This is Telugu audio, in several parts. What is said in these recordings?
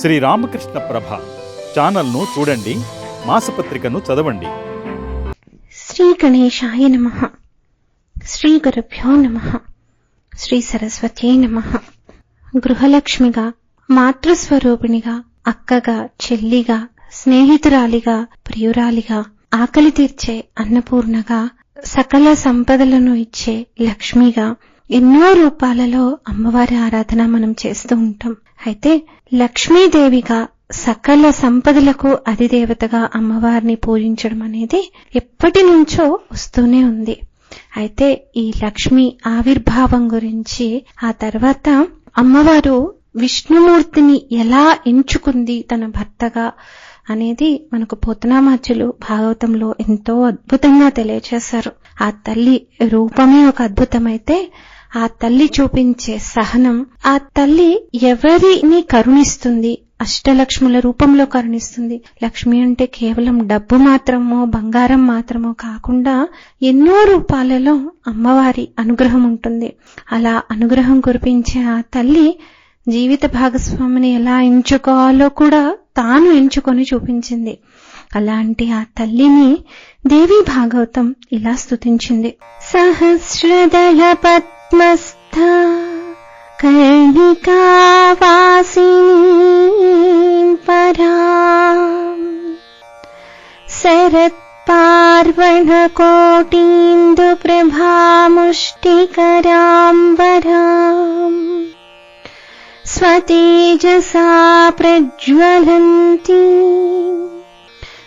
శ్రీ రామకృష్ణ ప్రభ ఛానల్ను చూడండి మాసపత్రికను చదవండి. శ్రీ గణేశాయ నమ. శ్రీ గురుభ్యో నమ. శ్రీ సరస్వత్యై నమ. గృహలక్ష్మిగా మాతృస్వరూపిణిగా అక్కగా చెల్లిగా స్నేహితురాలిగా ప్రియురాలిగా ఆకలి తీర్చే అన్నపూర్ణగా సకల సంపదలను ఇచ్చే లక్ష్మిగా ఎన్నో రూపాలలో అమ్మవారి ఆరాధన మనం చేస్తూ ఉంటాం. అయితే లక్ష్మీదేవిగా సకల సంపదలకు అధిదేవతగా అమ్మవారిని పూజించడం అనేది ఎప్పటి నుంచో వస్తూనే ఉంది. అయితే ఈ లక్ష్మి ఆవిర్భావం గురించి ఆ తర్వాత అమ్మవారు విష్ణుమూర్తిని ఎలా ఎంచుకుంది తన భర్తగా అనేది మనకు పోతనామాచులు భాగవతంలో ఎంతో అద్భుతంగా తెలియచేశారు. ఆ తల్లి రూపమే ఒక అద్భుతమైతే ఆ తల్లి చూపించే సహనం ఆ తల్లి ఎవరిని కరుణిస్తుంది? అష్టలక్ష్ముల రూపంలో కరుణిస్తుంది. లక్ష్మి అంటే కేవలం డబ్బు మాత్రమో బంగారం మాత్రమో కాకుండా ఎన్నో రూపాలలో అమ్మవారి అనుగ్రహం ఉంటుంది. అలా అనుగ్రహం కురిపించే ఆ తల్లి జీవిత భాగస్వామిని ఎలా ఎంచుకోవాలో కూడా తాను ఎంచుకొని చూపించింది. అలాంటి ఆ తల్లిని దేవి భాగవతం ఇలా స్తుతించింది. సహస్రదళ कल्बिकावासी परा शरत्पार्वकोटीन्दुप्रभामुष्टिकराम् वरा स्वतीजसा प्रज्वलन्ती।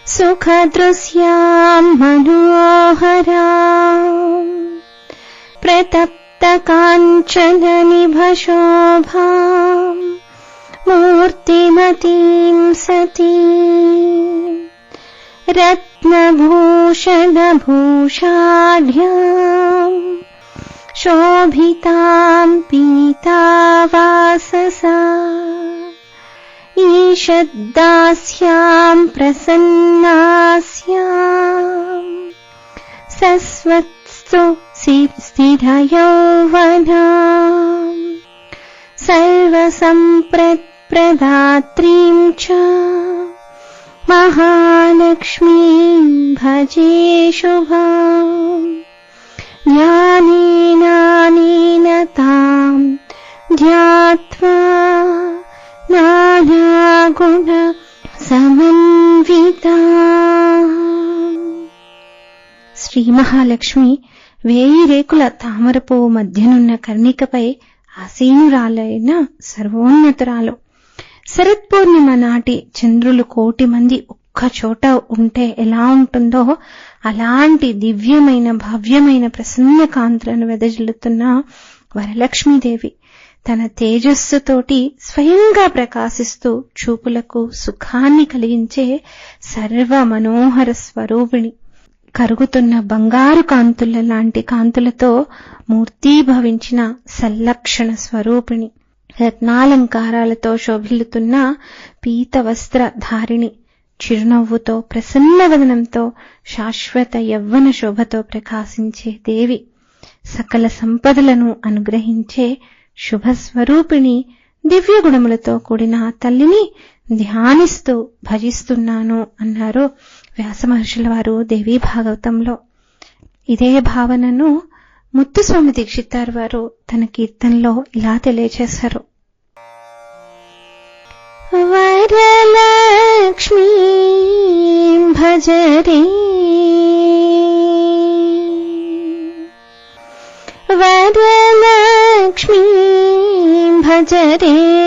सुखदृश्यां मनोहरा प्रतप् प्रतप्तकाञ्चननिभशोभा मूर्तिमतीं सती। रत्नभूषणभूषाढ्याम् शोभिताम् पीतावाससा। ईषद्दास्याम् प्रसन्नास्याम् सस्वत्सु स्थिरयोवना सर्वसम्प्रदात्रीम् च महालक्ष्मीम् भजे शुभा ज्ञानीनानी ध्यात्वा ज्ञात्वा नानागुणसमन्विता श्रीमहालक्ष्मी వేయి రేకుల తామరపువ్వు మధ్యనున్న కర్ణికపై ఆసీనురాలైన సర్వోన్నతురాలు. శరత్ పూర్ణిమ నాటి చంద్రులు కోటి మంది ఒక్క చోట ఉంటే ఎలా ఉంటుందో అలాంటి దివ్యమైన భవ్యమైన ప్రసన్న కాంతులను వెదజల్లుతున్న వరలక్ష్మీదేవి తన తేజస్సుతోటి స్వయంగా ప్రకాశిస్తూ చూపులకు సుఖాన్ని కలిగించే సర్వ మనోహర స్వరూపిణి. కరుగుతున్న బంగారు కాంతుల లాంటి కాంతులతో మూర్తీభవించిన సల్లక్షణ స్వరూపిణి. రత్నాలంకారాలతో శోభిల్లుతున్న పీత వస్త్ర ధారిణి. చిరునవ్వుతో ప్రసన్న వదనంతో శాశ్వత యవ్వన శోభతో ప్రకాశించే దేవి. సకల సంపదలను అనుగ్రహించే శుభస్వరూపిణి దివ్య గుణములతో కూడిన తల్లిని ధ్యానిస్తూ భజిస్తున్నాను అన్నారు వ్యాస మహర్షుల వారు దేవీ భాగవతంలో. ఇదే భావనను ముత్తుస్వామి దీక్షితార్ వారు తన కీర్తనలో ఇలా తెలియచేశారు. వరలక్ష్మీ భజరే వరలక్ష్మీ భజరే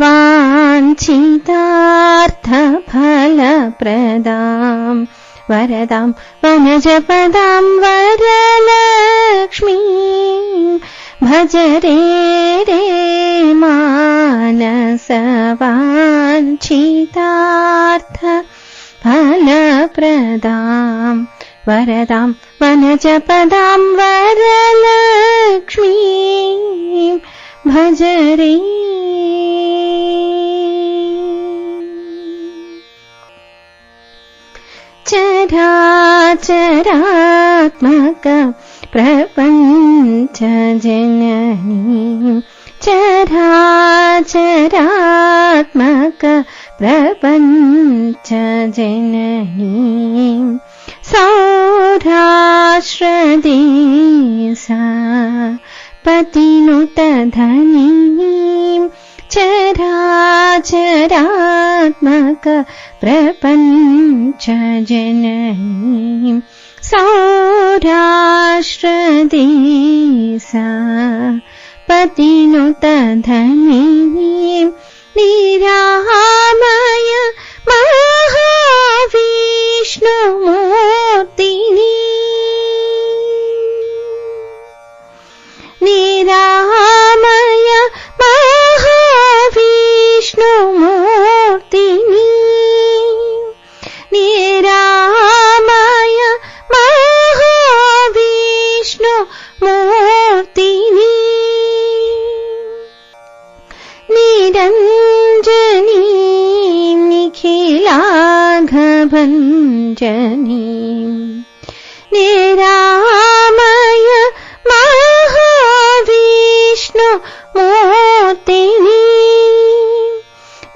वाञ्छितार्थ फलप्रदाम् वरदां वनजपदां वरलक्ष्मी। भज रे मानस वाञ्छितार्थ फलप्रदाम् वरदां वनजपदां वरलक्ष्मी। भज रे चराचरात्मक प्रपञ्चजननी चराचरात्मक प्रपञ्चजननी चरात्मक पतिनुत धनिः चराचरात्मक प्रपन् च जननी सौराश्रदि पतिनुत धनी निराहामय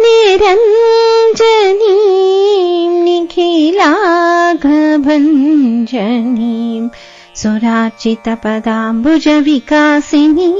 निरञ्जनी निखिलागभञ्जनी सुरार्जितपदाम्बुज विकासिनी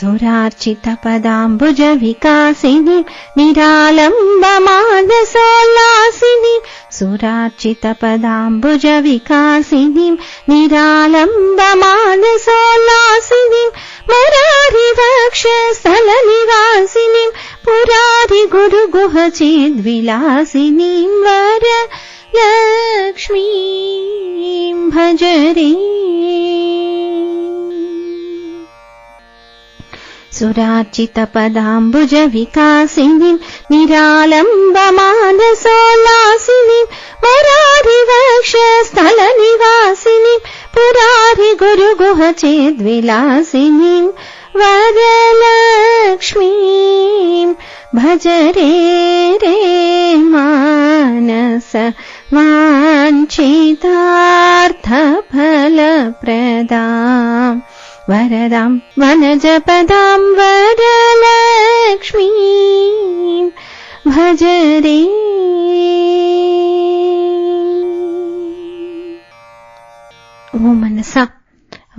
सुरार्चितपदाम्बुजविकासिनी निरालम्बमानसोल्लासिनी सुरार्चितपदाम्बुजविकासिनीं निरालम्बमानसोल्लासिनीं मरारिवक्षस्थलनिवासिनीं पुरारिगुरुगुहचिद्विलासिनीं वर लक्ष्मीं भजरे सुराचितपदाम्बुजविकासिनिं पुरारि गुरुगुह पुरारिगुरुगुहचेद्विलासिनीं वरलक्ष्मीं भज रे रे मानस वाञ्छितार्थफलप्रदा वरदां वनजपदां वरलक्ष्मीं भजरे ఓ మనసా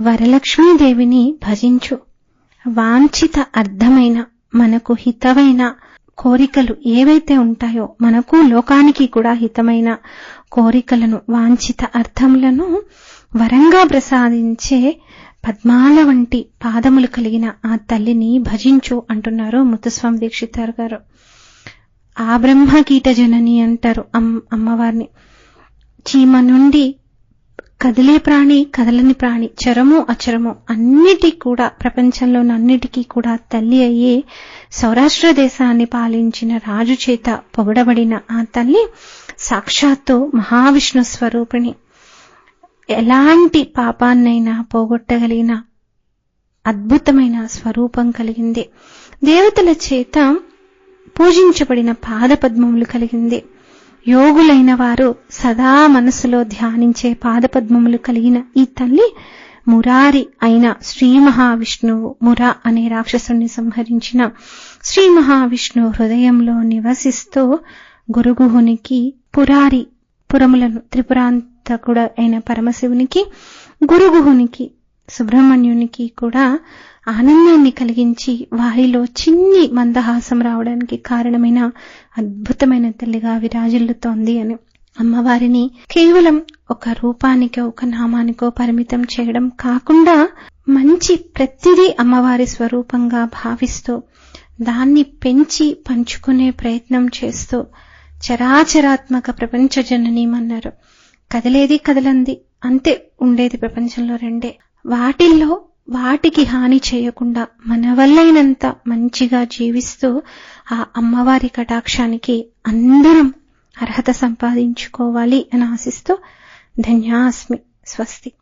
వరలక్ష్మీదేవిని భజించు వాంఛిత అర్థమైన మనకు హితమైన కోరికలు ఏవైతే ఉంటాయో మనకు లోకానికి కూడా హితమైన కోరికలను వాంఛిత అర్థములను వరంగా ప్రసాదించే పద్మాల వంటి పాదములు కలిగిన ఆ తల్లిని భజించు అంటున్నారు ముత్తుస్వామి దీక్షితారు గారు. ఆ బ్రహ్మ కీట జనని అంటారు అమ్- అమ్మవారిని. చీమ నుండి కదిలే ప్రాణి కదలని ప్రాణి చరము అచరము అన్నిటి కూడా ప్రపంచంలోని అన్నిటికీ కూడా తల్లి అయ్యే సౌరాష్ట్ర దేశాన్ని పాలించిన రాజు చేత పొగడబడిన ఆ తల్లి సాక్షాత్తు మహావిష్ణు స్వరూపిణి. ఎలాంటి పాపాన్నైనా పోగొట్టగలిగిన అద్భుతమైన స్వరూపం కలిగింది. దేవతల చేత పూజించబడిన పాదపద్మములు కలిగింది. యోగులైన వారు సదా మనసులో ధ్యానించే పాదపద్మములు కలిగిన ఈ తల్లి మురారి అయిన శ్రీ మహావిష్ణువు మురా అనే రాక్షసుని సంహరించిన శ్రీ మహావిష్ణువు హృదయంలో నివసిస్తూ గురుగుహునికి పురారి పురములను త్రిపురాంతకుడ అయిన పరమశివునికి గురుగుహునికి సుబ్రహ్మణ్యునికి కూడా ఆనందాన్ని కలిగించి వారిలో చిన్ని మందహాసం రావడానికి కారణమైన అద్భుతమైన తల్లిగా విరాజిల్లుతోంది అని అమ్మవారిని కేవలం ఒక రూపానికో ఒక నామానికో పరిమితం చేయడం కాకుండా మంచి ప్రతిదీ అమ్మవారి స్వరూపంగా భావిస్తూ దాన్ని పెంచి పంచుకునే ప్రయత్నం చేస్తూ చరాచరాత్మక ప్రపంచ జననీమన్నారు కదిలేది కదలంది. అంతే ఉండేది ప్రపంచంలో రెండే. వాటిల్లో వాటికి హాని చేయకుండా మన వల్లైనంత మంచిగా జీవిస్తూ ఆ అమ్మవారి కటాక్షానికి అందరం అర్హత సంపాదించుకోవాలి అని ఆశిస్తూ ధన్యాస్మి స్వస్తి.